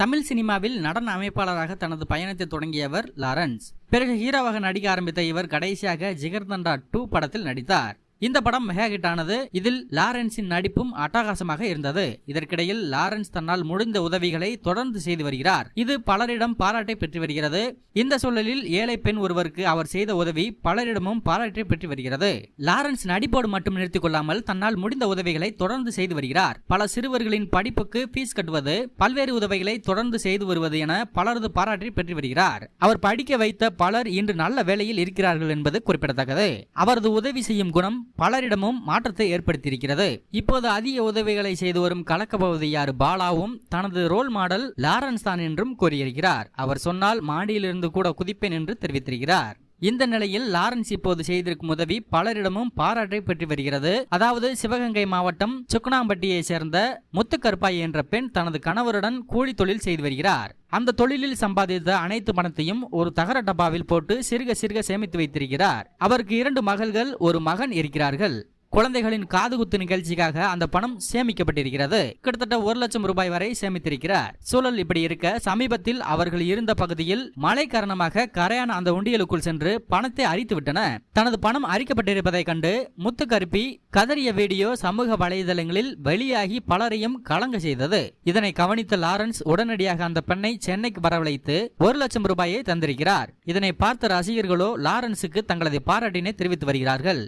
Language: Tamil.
தமிழ் சினிமாவில் நடன அமைப்பாளராக தனது பயணத்தை தொடங்கியவர் லாரன்ஸ். பிறகு ஹீரோவாக நடிக்க ஆரம்பித்த இவர் கடைசியாக ஜிகர்தண்டா டூ படத்தில் நடித்தார். இந்த படம் மெகா ஹிட் ஆனது இதில் லாரன்ஸின் நடிப்பும் அட்டகாசமாக இருந்தது. இதற்கிடையில் லாரன்ஸ் தன்னால் முடிந்த உதவிகளை தொடர்ந்து செய்து வருகிறார். இது பலரிடம் பாராட்டை பெற்று வருகிறது. இந்த சூழலில் ஏழை பெண் ஒருவருக்கு அவர் செய்த உதவி பலரிடமும் பாராட்டை பெற்று வருகிறது. லாரன்ஸ் நடிப்போடு மட்டும் நிறுத்திக் கொள்ளாமல் தன்னால் முடிந்த உதவிகளை தொடர்ந்து செய்து வருகிறார். பல சிறுவர்களின் படிப்புக்கு ஃபீஸ் கட்டுவது பல்வேறு உதவிகளை தொடர்ந்து செய்து வருவது என பலரது பாராட்டை பெற்று வருகிறார். அவர் படிக்க வைத்த பலர் இன்று நல்ல வேலையில் இருக்கிறார்கள் என்பது குறிப்பிடத்தக்கது. அவரது உதவி செய்யும் குணம் பலரிடமும் மாற்றத்தை ஏற்படுத்தியிருக்கிறது. இப்போது அதிக உதவிகளை செய்து வரும் கலக்கப்பகுதி யார்? பாலாவும் தனது ரோல் மாடல் லாரன்ஸ் தான் என்றும் கூறியிருக்கிறார். அவர் சொன்னால் மாடியிலிருந்து கூட குதிப்பேன் என்று தெரிவித்திருக்கிறார். இந்த நிலையில் லாரன்ஸ் இப்போது செய்திருக்கும் உதவி பலரிடமும் பாராட்டை பெற்று வருகிறது. அதாவது சிவகங்கை மாவட்டம் சுக்குனாம்பட்டியை சேர்ந்த முத்துக்கருப்பாய் என்ற பெண் தனது கணவருடன் கூலி தொழில் செய்து வருகிறார். அந்த தொழிலில் சம்பாதித்த அனைத்து பணத்தையும் ஒரு தகர டப்பாவில் போட்டு சிறுக சிறுக சேமித்து வைத்திருக்கிறார். அவருக்கு இரண்டு மகள்கள் ஒரு மகன் இருக்கிறார்கள். குழந்தைகளின் காதுகுத்து நிகழ்ச்சிக்காக அந்த பணம் சேமிக்கப்பட்டிருக்கிறது. கிட்டத்தட்ட ஒரு லட்சம் ரூபாய் வரை சேமித்திருக்கிறார். சூழல் இப்படி இருக்க சமீபத்தில் அவர்கள் இருந்த பகுதியில் மழை காரணமாக கரையான அந்த உண்டியலுக்குள் சென்று பணத்தை அரித்து விட்டன. தனது பணம் அரிக்கப்பட்டிருப்பதை கண்டு முத்துக்கருப்பி கதறிய வீடியோ சமூக வலைதளங்களில் வெளியாகி பலரையும் கலங்க செய்தது. இதனை கவனித்த லாரன்ஸ் உடனடியாக அந்த பெண்ணை சென்னைக்கு வரவழைத்து ஒரு லட்சம் ரூபாயை தந்திருக்கிறார். இதனை பார்த்த ரசிகர்களோ லாரன்ஸுக்கு தங்களது பாராட்டினை தெரிவித்து வருகிறார்கள்.